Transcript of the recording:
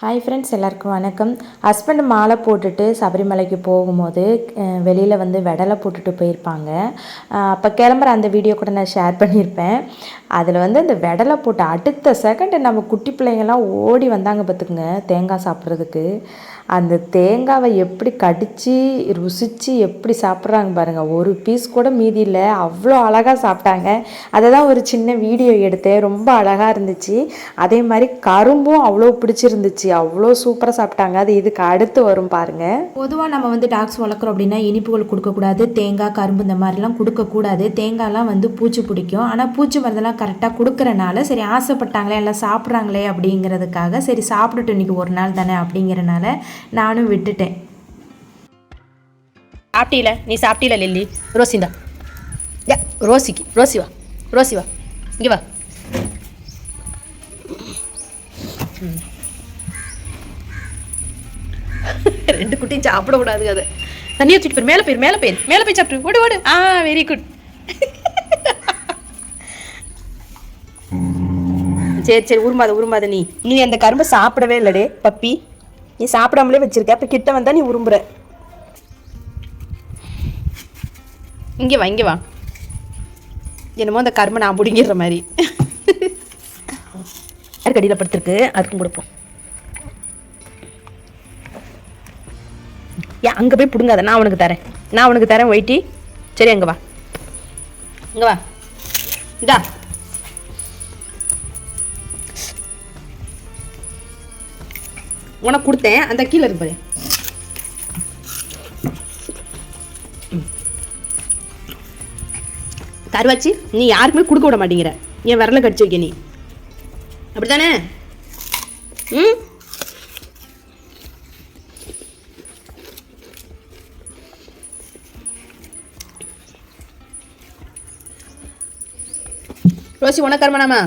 Hi friends எல்லாருக்கும் வணக்கம். Husband மாலை போட்டுட்டு சபரிமலைக்கு போகும்போது வெளியில் வந்து வெடலை போட்டுட்டு போயிருப்பாங்க. அப்போ கிளம்புற அந்த வீடியோ கூட நான் ஷேர் பண்ணியிருப்பேன். அதில் வந்து அந்த வெடலை போட்டு அடுத்த செகண்ட் நம்ம குட்டி பிள்ளைங்கள்லாம் ஓடி வந்தாங்க பார்த்துக்குங்க தேங்காய் சாப்பிட்றதுக்கு. அந்த தேங்காவை எப்படி கடித்து ருசித்து எப்படி சாப்பிட்றாங்க பாருங்கள் ஒரு பீஸ் கூட மீதி இல்லை. அவ்வளோ அழகாக சாப்பிட்டாங்க. அதை தான் ஒரு சின்ன வீடியோ எடுத்தேன். ரொம்ப அழகாக இருந்துச்சு. அதே மாதிரி கரும்பும் அவ்வளோ பிடிச்சிருந்துச்சு. அவ்வளோ சூப்பராக சாப்பிட்டாங்க. அது இதுக்கு அடுத்து வரும் பாருங்கள் பொதுவாக நம்ம வந்து டாக்ஸ் வளர்க்குறோம் அப்படின்னா இனிப்புகள் கொடுக்கக்கூடாது. தேங்காய் கரும்பு இந்த மாதிரிலாம் கொடுக்கக்கூடாது. தேங்காய்லாம் வந்து பூச்சி பிடிக்கும். ஆனால் பூச்சி மருந்தெல்லாம் கரெக்டாக கொடுக்குறனால சரி ஆசைப்பட்டாங்களே எல்லாம் சாப்பிட்றாங்களே அப்படிங்கிறதுக்காக சரி சாப்பிட்டுட்டு இன்னைக்கு ஒரு நாள் தானே அப்படிங்கிறனால நானும் விட்டுட்டேன். சாப்பிட்டீல? நீ சாப்பிட்டீல லில்லி? ரோசிந்தா. யா ரோசிக்கு ரோசி வா ரோசி வா. இங்கே வா. ரெண்டு குட்டியும் சாப்பிட கூடாது அது. தண்ணி வச்சுட்டு போயிரு மேலே போயிரு மேலே போயிரு மேலே போய் சாப்பிட்டு ஓடு ஓடு. ஆ வெரி குட் சரி சரி உருமாத உருமாத நீ. நீ அந்த கரும்பை சாப்பிடவே இல்லடே பப்பி. நீ சாப்பிடாமலே வச்சிருக்க அப்போ கிட்ட வந்தால் நீ உரும்புற. இங்கே வா இங்கே வா. என்னமோ அந்த கரும்பை நான் பிடிங்கிற மாதிரி. யாருக்கு அடியில் படுத்துருக்கு அதுக்கும் கொடுப்போம் ஏன் அங்கே போய் பிடுங்காத நான் உனக்கு தரேன். நான் உனக்கு தரேன் ஒயிட்டி. சரி அங்கே வா. இங்கே வா. இதா உனக்கு கொடுத்தேன். அந்த கீழே இருப்பாரு கருவாச்சி நீ யாருக்குமே கொடுக்க விட மாட்டேங்கிற. என் விரல கடிச்சு வைக்க நீ. அப்படித்தானே? ம்? ரோசி உனக்கு கருமணாமா